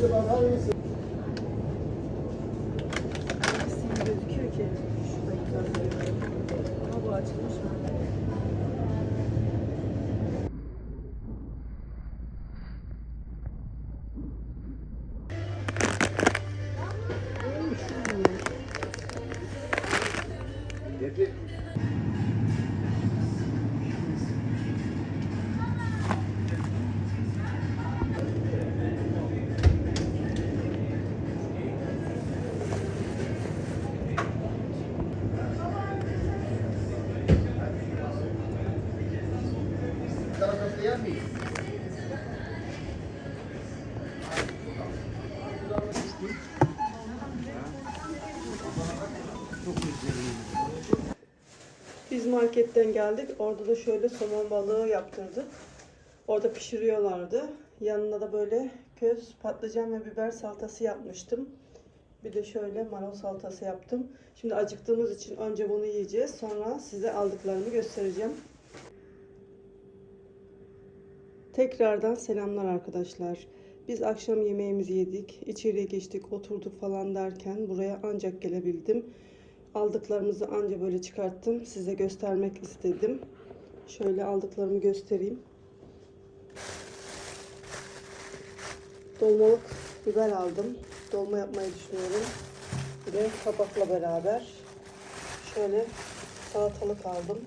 Sen de marketten geldik. Orada da şöyle somon balığı yaptırdık. Orada pişiriyorlardı. Yanına da böyle köz, patlıcan ve biber salatası yapmıştım. Bir de şöyle marul salatası yaptım. Şimdi acıktığımız için önce bunu yiyeceğiz. Sonra size aldıklarımı göstereceğim. Tekrardan selamlar arkadaşlar. Biz akşam yemeğimizi yedik. İçeriye geçtik, oturduk falan derken buraya ancak gelebildim. Aldıklarımızı anca böyle çıkarttım. Size göstermek istedim. Şöyle aldıklarımı göstereyim. Dolmalık biber aldım. Dolma yapmayı düşünüyorum. Bir de kabakla beraber. Şöyle salatalık aldım.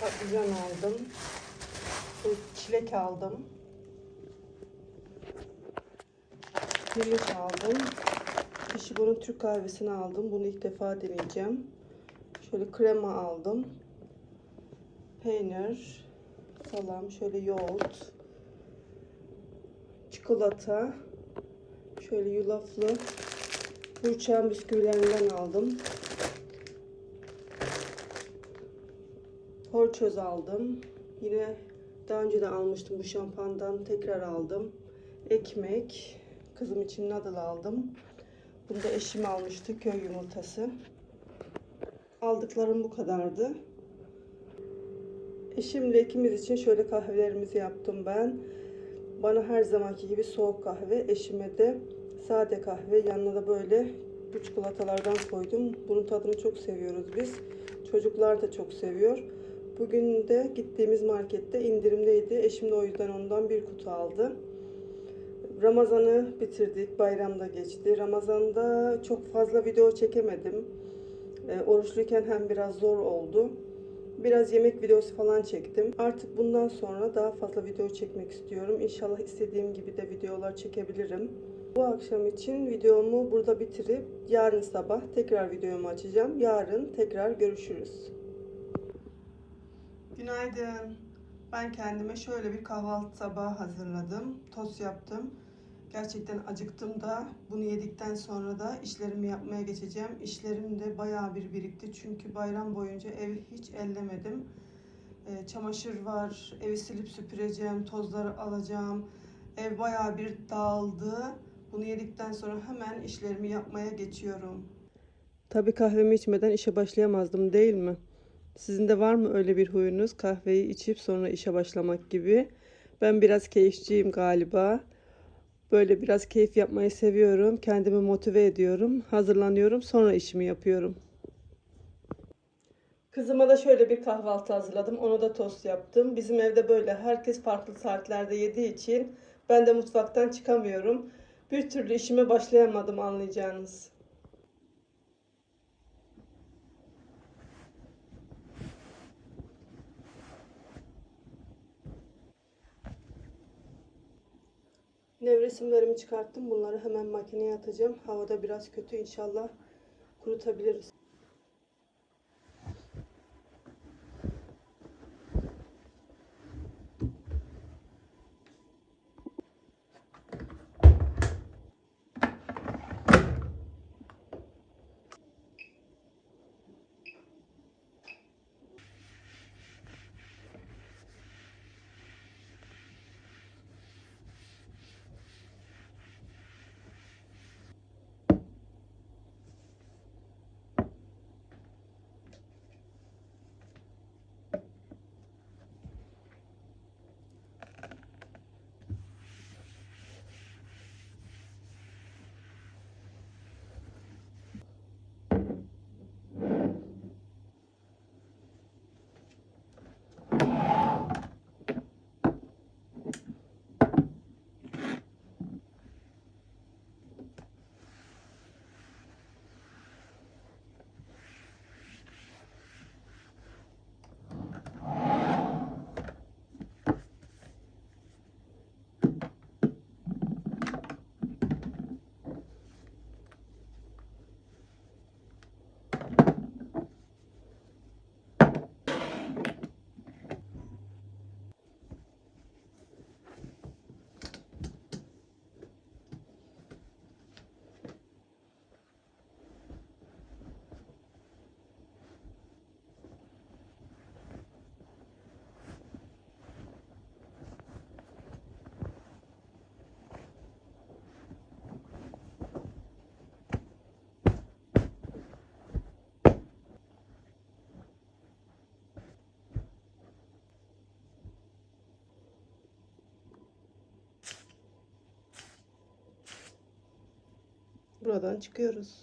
Patlıcan aldım. Çilek aldım. Pirinç aldım. Kişi Türk kahvesini aldım. Bunu ilk defa deneyeceğim. Şöyle krema aldım. Peynir, salam, şöyle yoğurt, çikolata, şöyle yulaflı burçağın bisküvilerinden aldım. Horçöz aldım. Yine daha önce de almıştım bu şampandan. Tekrar aldım. Ekmek. Kızım için noodle aldım. Bunu da eşim almıştı. Köy yumurtası. Aldıklarım bu kadardı. Eşimle ikimiz için şöyle kahvelerimizi yaptım ben. Bana her zamanki gibi soğuk kahve. Eşime de sade kahve. Yanına da böyle bu çikolatalardan koydum. Bunun tadını çok seviyoruz biz. Çocuklar da çok seviyor. Bugün de gittiğimiz markette indirimdeydi. Eşim de o yüzden ondan bir kutu aldı. Ramazan'ı bitirdik. Bayramda geçti. Ramazan'da çok fazla video çekemedim. E, oruçluyken hem biraz zor oldu. Biraz yemek videosu falan çektim. Artık bundan sonra daha fazla video çekmek istiyorum. İnşallah istediğim gibi de videolar çekebilirim. Bu akşam için videomu burada bitirip yarın sabah tekrar videomu açacağım. Yarın tekrar görüşürüz. Günaydın. Ben kendime şöyle bir kahvaltı tabağı hazırladım. Tost yaptım. Gerçekten acıktım da bunu yedikten sonra da işlerimi yapmaya geçeceğim. İşlerim de bayağı bir birikti. Çünkü bayram boyunca evi hiç ellemedim. Ee, çamaşır var, evi silip süpüreceğim, tozları alacağım. Ev bayağı bir dağıldı. Bunu yedikten sonra hemen işlerimi yapmaya geçiyorum. Tabii kahvemi içmeden işe başlayamazdım değil mi? Sizin de var mı öyle bir huyunuz? Kahveyi içip sonra işe başlamak gibi. Ben biraz keyifçiyim galiba. Böyle biraz keyif yapmayı seviyorum. Kendimi motive ediyorum. Hazırlanıyorum. Sonra işimi yapıyorum. Kızıma da şöyle bir kahvaltı hazırladım. Ona da tost yaptım. Bizim evde böyle herkes farklı saatlerde yediği için ben de mutfaktan çıkamıyorum. Bir türlü işime başlayamadım anlayacağınız. Nevresimlerimi çıkarttım. Bunları hemen makineye atacağım. Havada biraz kötü. İnşallah kurutabiliriz. Buradan çıkıyoruz.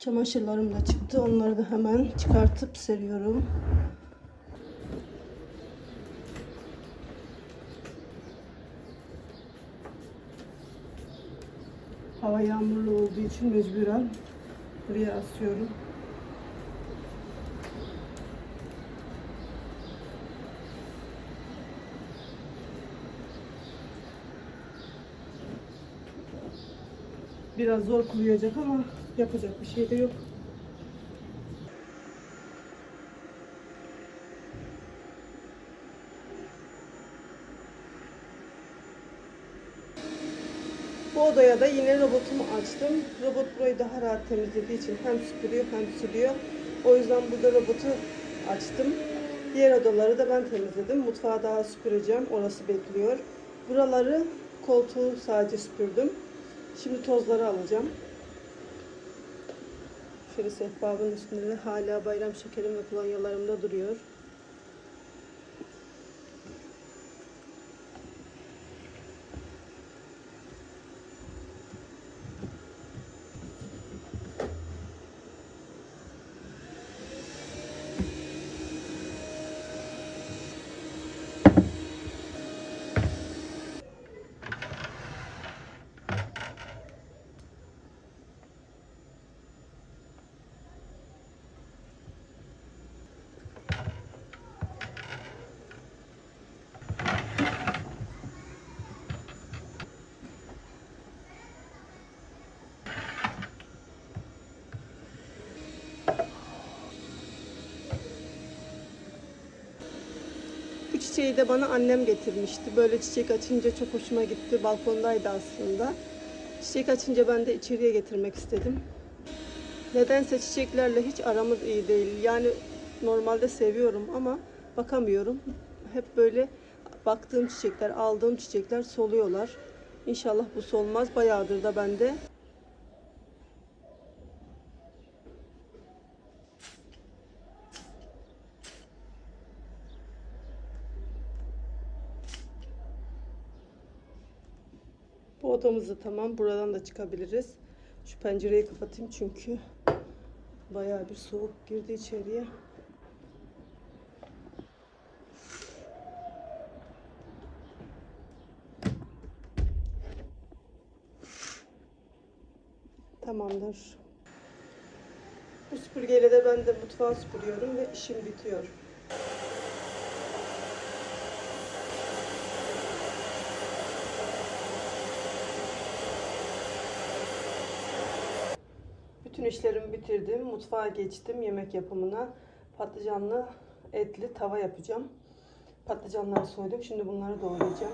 Çamaşırlarım da çıktı. Onları da hemen çıkartıp seriyorum. Hava yağmurlu olduğu için mecburen buraya asıyorum. Biraz zor kuruyacak ama yapacak bir şey de yok. Bu odaya da yine robotumu açtım. Robot burayı daha rahat temizlediği için hem süpürüyor hem siliyor. O yüzden burada robotu açtım. Diğer odaları da ben temizledim. Mutfağı daha süpüreceğim. Orası bekliyor. Buraları koltuğu sadece süpürdüm. Şimdi tozları alacağım. Şöyle sehpamın üstünde de hala bayram şekerim ve kolonyalarım duruyor. Bu çiçeği de bana annem getirmişti. Böyle çiçek açınca çok hoşuma gitti. Balkondaydı aslında. Çiçek açınca ben de içeriye getirmek istedim. Nedense çiçeklerle hiç aramız iyi değil. Yani normalde seviyorum ama bakamıyorum. Hep böyle baktığım çiçekler, aldığım çiçekler soluyorlar. İnşallah bu solmaz. Bayağıdır da bende. Bu odamızı tamam. Buradan da çıkabiliriz. Şu pencereyi kapatayım çünkü bayağı bir soğuk girdi içeriye. Tamamdır. Bu süpürgeyle de ben de mutfağı süpürüyorum ve işim bitiyor. Bütün işlerimi bitirdim. Mutfağa geçtim yemek yapımına. Patlıcanlı etli tava yapacağım. Patlıcanları soydum. Şimdi bunları doğrayacağım.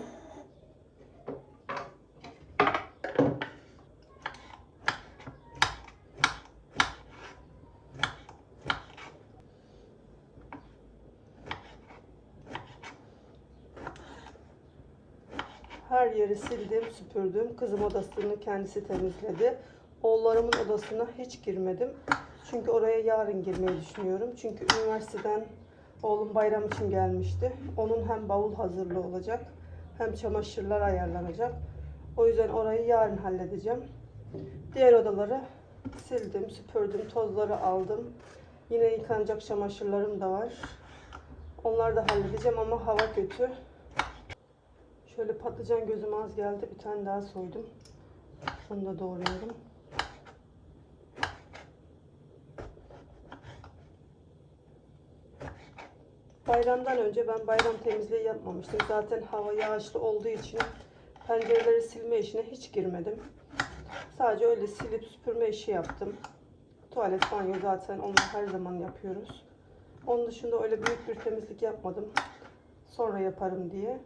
Her yeri sildim, süpürdüm. Kızım odasını kendisi temizledi. Oğullarımın odasına hiç girmedim. Çünkü oraya yarın girmeyi düşünüyorum. Çünkü üniversiteden oğlum bayram için gelmişti. Onun hem bavul hazırlığı olacak hem çamaşırlar ayarlanacak. O yüzden orayı yarın halledeceğim. Diğer odaları sildim, süpürdüm, tozları aldım. Yine yıkanacak çamaşırlarım da var. Onları da halledeceğim ama hava kötü. Şöyle patlıcan gözüm az geldi. Bir tane daha soydum. Onu da doğruyorum. Bayramdan önce ben bayram temizliği yapmamıştım. Zaten hava yağışlı olduğu için pencereleri silme işine hiç girmedim. Sadece öyle silip süpürme işi yaptım. Tuvalet, banyo zaten onları her zaman yapıyoruz. Onun dışında öyle büyük bir temizlik yapmadım. Sonra yaparım diye.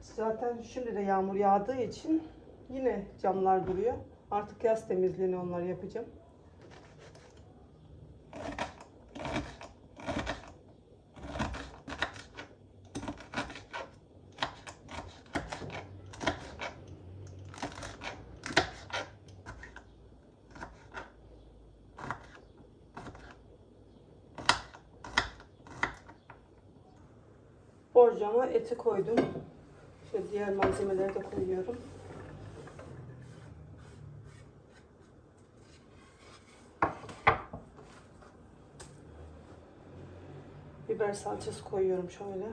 Zaten şimdi de yağmur yağdığı için yine camlar duruyor. Artık yaz temizliğini onları yapacağım. Eti koydum. Şöyle diğer malzemeleri de koyuyorum. Biber salçası koyuyorum şöyle.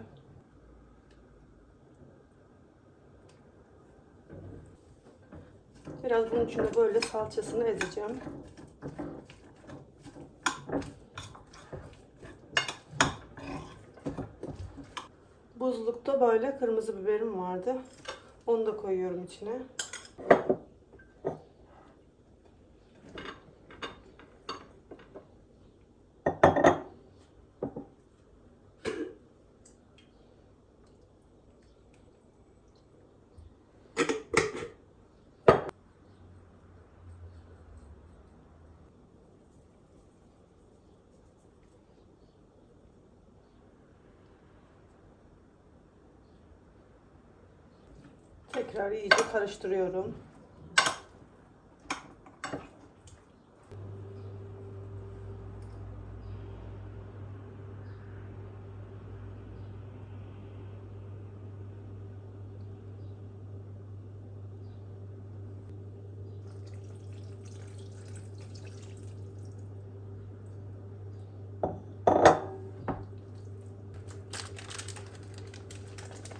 Biraz bunun içine böyle salçasını ezeceğim. Buzlukta böyle kırmızı biberim vardı. Onu da koyuyorum içine. Tekrar iyice karıştırıyorum.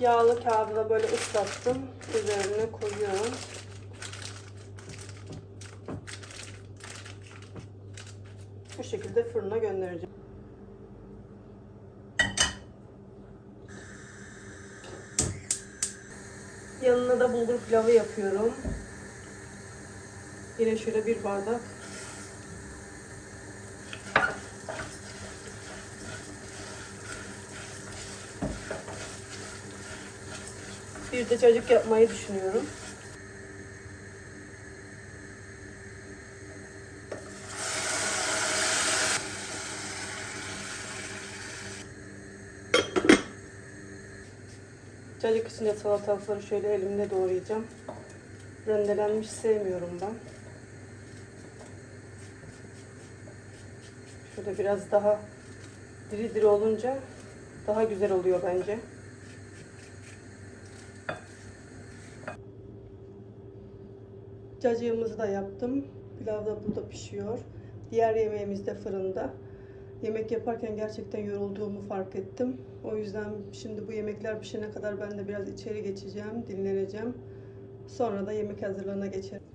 Yağlı kağıdına böyle ıslattım. Üzerine koyuyorum. Bu şekilde fırına göndereceğim. Yanına da bulgur pilavı yapıyorum. Yine şöyle bir bardak Bir de çocuk yapmayı düşünüyorum. Cacık için de salatalıkları şöyle elimle doğrayacağım. Rendelenmiş sevmiyorum ben. Şöyle biraz daha diri diri olunca daha güzel oluyor bence. Cacığımızı da yaptım. Pilav da burada pişiyor. Diğer yemeğimiz de fırında. Yemek yaparken gerçekten yorulduğumu fark ettim. O yüzden şimdi bu yemekler pişene kadar ben de biraz içeri geçeceğim, dinleneceğim. Sonra da yemek hazırlığına geçerim.